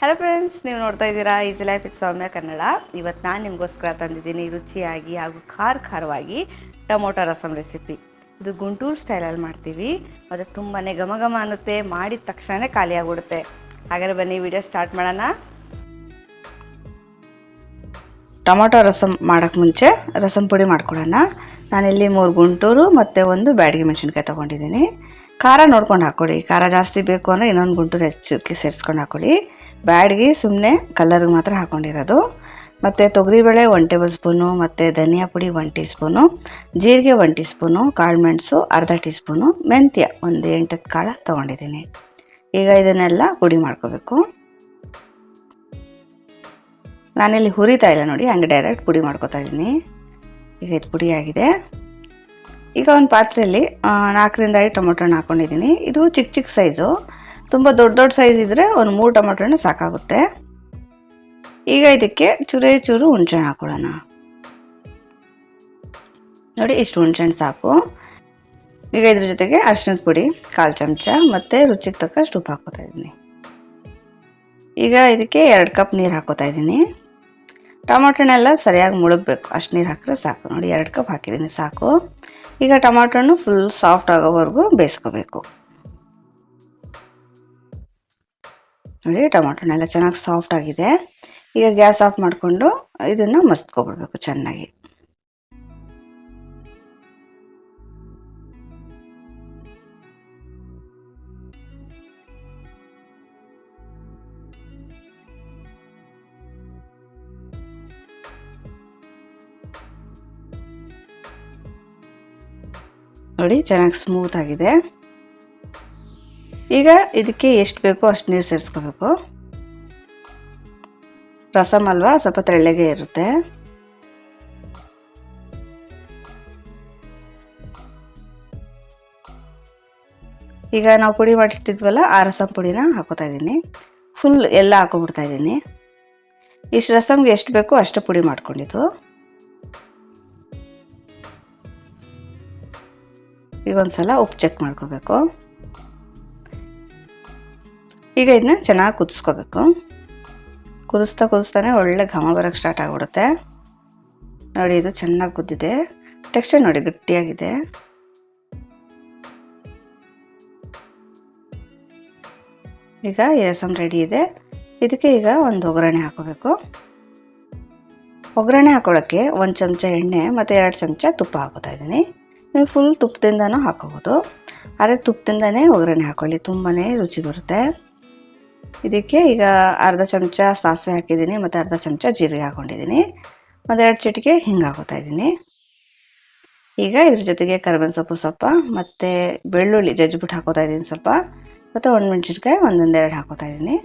Hello friends ನೀವು ನೋಡ್ತಾ ಇದ್ದೀರಾ easy life it Soumya Kannada ಇವತ್ತು ನಾನು ನಿಮಗೋಸ್ಕರ ತಂದಿದ್ದೀನಿ ರುಚಿಯಾಗಿ ಹಾಗೂ ಖಾರ ಖಾರವಾಗಿ ಟೊಮೊಟೊ ರಸಮ್ ರೆಸಿಪಿ ಇದು ಗುಂಟೂರು ಸ್ಟೈಲಲ್ಲಿ ಮಾಡ್ತೀವಿ. ಅದು ತುಂಬಾ ಘಮ ಘಮ ಅನ್ನುತ್ತೆ, ಮಾಡಿದ ತಕ್ಷಣವೇ ಖಾಲಿ ಆಗ್ಬಿಡುತ್ತೆ. ಹಾಗಾದ್ರೆ ಬನ್ನಿ ವಿಡಿಯೋ ಸ್ಟಾರ್ಟ್ ಮಾಡೋಣ. ಟೊಮೊಟೊ ರಸಮ್ ಮಾಡೋಕ್ಕೆ ಮುಂಚೆ ರಸಮ್ ಪುಡಿ ಮಾಡ್ಕೊಳ್ಳೋಣ. ನಾನಿಲ್ಲಿ ಮೂರು ಗುಂಟೂರು ಮತ್ತು ಒಂದು ಬ್ಯಾಡಗಿ ಮೆಣಸಿನ್ಕಾಯಿ ತೊಗೊಂಡಿದ್ದೀನಿ. ಖಾರ ನೋಡ್ಕೊಂಡು ಹಾಕ್ಕೊಳ್ಳಿ ಖಾರ ಜಾಸ್ತಿ ಬೇಕು ಅಂದರೆ ಇನ್ನೊಂದು ಗುಂಟೂರು ಹೆಚ್ಚಕ್ಕೆ ಸೇರಿಸ್ಕೊಂಡು ಹಾಕ್ಕೊಳ್ಳಿ ಬ್ಯಾಡ್ಗೆ ಸುಮ್ಮನೆ ಕಲರ್ಗೆ ಮಾತ್ರ ಹಾಕ್ಕೊಂಡಿರೋದು ಮತ್ತು ತೊಗರಿಬೇಳೆ ಒನ್ ಟೇಬಲ್ ಸ್ಪೂನು ಮತ್ತು ಧನಿಯಾ ಪುಡಿ ಒನ್ ಟೀ ಸ್ಪೂನು ಜೀರಿಗೆ ಒನ್ ಟೀ ಸ್ಪೂನು ಕಾಳು ಮೆಣಸು ಅರ್ಧ ಟೀ ಸ್ಪೂನು ಮೆಂತ್ಯ ಒಂದು ಎಂಟತ್ತು ಕಾಳು ತೊಗೊಂಡಿದ್ದೀನಿ. ಈಗ ಇದನ್ನೆಲ್ಲ ಪುಡಿ ಮಾಡ್ಕೋಬೇಕು. ನಾನಿಲ್ಲಿ ಹುರಿತಾ ಇಲ್ಲ ನೋಡಿ, ಹಂಗೆ ಡೈರೆಕ್ಟ್ ಪುಡಿ ಮಾಡ್ಕೊತಾ ಇದ್ದೀನಿ. ಈಗ ಇದು ಪುಡಿ ಆಗಿದೆ. ಈಗ ಒಂದು ಪಾತ್ರೆಯಲ್ಲಿ ನಾಲ್ಕರಿಂದ ಐದು ಟೊಮೊಟೊನ ಹಾಕ್ಕೊಂಡಿದ್ದೀನಿ ಇದು ಚಿಕ್ಕ ಚಿಕ್ಕ ಸೈಜು. ತುಂಬ ದೊಡ್ಡ ದೊಡ್ಡ ಸೈಜ್ ಇದ್ದರೆ ಒಂದು ಮೂರು ಟೊಮೊಟೊನ ಸಾಕಾಗುತ್ತೆ. ಈಗ ಇದಕ್ಕೆ ಚೂರೇ ಚೂರು ಹುಣ್ಸೆಹಣ್ಣು ಹಾಕ್ಕೊಳ್ಳೋಣ ನೋಡಿ, ಇಷ್ಟು ಹುಣ್ಸೆಹಣ್ಣು ಸಾಕು. ಈಗ ಇದ್ರ ಜೊತೆಗೆ ಅರಿಶಿನದ ಪುಡಿ, ಕಾಲು ಚಮಚ ಮತ್ತು ರುಚಿಗೆ ತಕ್ಕಷ್ಟು ಉಪ್ಪು ಹಾಕೋತಾ ಇದ್ದೀನಿ. ಈಗ ಇದಕ್ಕೆ ಎರಡು ಕಪ್ ನೀರು ಹಾಕೋತಾ ಇದ್ದೀನಿ. ಟೊಮೊಟೊನೆಲ್ಲ ಸರಿಯಾಗಿ ಮುಳುಗಬೇಕು. ಅಷ್ಟು ನೀರು ಹಾಕಿದ್ರೆ ಸಾಕು. ನೋಡಿ, ಎರಡು ಕಪ್ ಹಾಕಿದ್ದೀನಿ, ಸಾಕು. ಈಗ ಟೊಮೊಟೊನು ಫುಲ್ ಸಾಫ್ಟ್ ಆಗೋವರೆಗೂ ಬೇಯಿಸ್ಕೋಬೇಕು. ನೋಡಿ, ಟೊಮೊಟೊನೆಲ್ಲ ಚೆನ್ನಾಗಿ ಸಾಫ್ಟ್ ಆಗಿದೆ. ಈಗ ಗ್ಯಾಸ್ ಆಫ್ ಮಾಡಿಕೊಂಡು ಇದನ್ನು ಮಸ್ತ್ಕೊಬಿಡ್ಬೇಕು ಚೆನ್ನಾಗಿ. ನೋಡಿ, ಚೆನ್ನಾಗಿ ಸ್ಮೂತ್ ಆಗಿದೆ. ಈಗ ಇದಕ್ಕೆ ಎಷ್ಟು ಬೇಕೋ ಅಷ್ಟು ನೀರು ಸೇರಿಸ್ಕೋಬೇಕು. ರಸಮ್ ಅಲ್ವಾ, ಸ್ವಲ್ಪ ತೆಳ್ಳಗೆ ಇರುತ್ತೆ. ಈಗ ನಾವು ಪುಡಿ ಮಾಡಿಟ್ಟಿದ್ವಲ್ಲ ಆ ರಸಮ್ ಪುಡಿನ ಹಾಕೋತಾ ಇದ್ದೀನಿ. ಫುಲ್ ಎಲ್ಲ ಹಾಕೊಬಿಡ್ತಾ ಇದ್ದೀನಿ. ಇಷ್ಟು ರಸಮ್ಗೆ ಎಷ್ಟು ಬೇಕೋ ಅಷ್ಟು ಪುಡಿ ಮಾಡ್ಕೊಂಡಿದ್ದು. ಈಗ ಒಂದ್ಸಲ ಉಪ್ಪು ಚೆಕ್ ಮಾಡ್ಕೋಬೇಕು. ಈಗ ಇದನ್ನ ಚೆನ್ನಾಗಿ ಕುದಿಸ್ಕೋಬೇಕು. ಕುದಿಸ್ತಾ ಕುದಿಸ್ತಾನೆ ಒಳ್ಳೆ ಘಮ ಬರೋಕ್ಕೆ ಸ್ಟಾರ್ಟ್ ಆಗಿಬಿಡುತ್ತೆ. ನೋಡಿ, ಇದು ಚೆನ್ನಾಗಿ ಕುದ್ದಿದೆ. ಟೆಕ್ಸ್ಚರ್ ನೋಡಿ, ಗಟ್ಟಿಯಾಗಿದೆ. ಈಗ ಈ ರಸಮ್ ರೆಡಿ ಇದೆ. ಇದಕ್ಕೆ ಈಗ ಒಂದು ಒಗ್ಗರಣೆ ಹಾಕೋಬೇಕು. ಒಗ್ಗರಣೆ ಹಾಕೊಳ್ಳೋಕ್ಕೆ ಒಂದು ಚಮಚ ಎಣ್ಣೆ ಮತ್ತು ಎರಡು ಚಮಚ ತುಪ್ಪ ಹಾಕೋತಾ ಇದ್ದೀನಿ. ನೀವು ಫುಲ್ ತುಪ್ಪದಿಂದನೂ ಹಾಕೋಬೋದು. ಆದರೆ ತುಪ್ಪದಿಂದನೇ ಒಗ್ಗರಣೆ ಹಾಕೊಳ್ಳಿ ತುಂಬಾ ರುಚಿ ಬರುತ್ತೆ. ಇದಕ್ಕೆ ಈಗ ಅರ್ಧ ಚಮಚ ಸಾಸಿವೆ ಹಾಕಿದ್ದೀನಿ, ಮತ್ತು ಅರ್ಧ ಚಮಚ ಜೀರಿಗೆ ಹಾಕ್ಕೊಂಡಿದ್ದೀನಿ ಎರಡು ಚಿಟಿಕೆ ಹಿಂಗೆ ಹಾಕೋತಾ ಇದ್ದೀನಿ. ಈಗ ಇದ್ರ ಜೊತೆಗೆ ಕರಿಬೇವಿನ ಸೊಪ್ಪು ಸ್ವಲ್ಪ, ಮತ್ತು ಬೆಳ್ಳುಳ್ಳಿ ಜಜ್ಜಿಬಿಟ್ಟು ಹಾಕೋತಾ ಇದ್ದೀನಿ ಸ್ವಲ್ಪ. ಮತ್ತು ಒಣಮೆಣ್ಸಿನ್ಕಾಯಿ ಒಂದೊಂದೆರಡು ಹಾಕೋತಾ ಇದ್ದೀನಿ.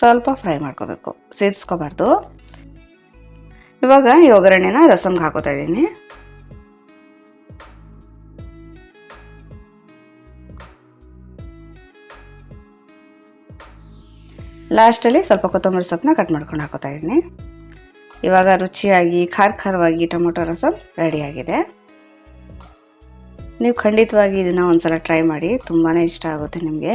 ಸ್ವಲ್ಪ ಫ್ರೈ ಮಾಡ್ಕೋಬೇಕು ಸೇರಿಸ್ಕೋಬಾರ್ದು ಇವಾಗ ಈ ಒಗ್ಗರಣೆನ ರಸಮ್ಗೆ ಹಾಕೋತಾ ಇದ್ದೀನಿ. ಲಾಸ್ಟಲ್ಲಿ ಸ್ವಲ್ಪ ಕೊತ್ತಂಬರಿ ಸೊಪ್ಪನ್ನ ಕಟ್ ಮಾಡ್ಕೊಂಡು ಹಾಕೋತಾ ಇದ್ದೀನಿ. ಇವಾಗ ರುಚಿಯಾಗಿ ಖಾರ ಖಾರವಾಗಿ ಟೊಮೊಟೊ ರಸಮ್ ರೆಡಿಯಾಗಿದೆ ನೀವು ಖಂಡಿತವಾಗಿ ಇದನ್ನು ಒಂದು ಸಲ ಟ್ರೈ ಮಾಡಿ ತುಂಬಾ ಇಷ್ಟ ಆಗುತ್ತೆ ನಿಮಗೆ.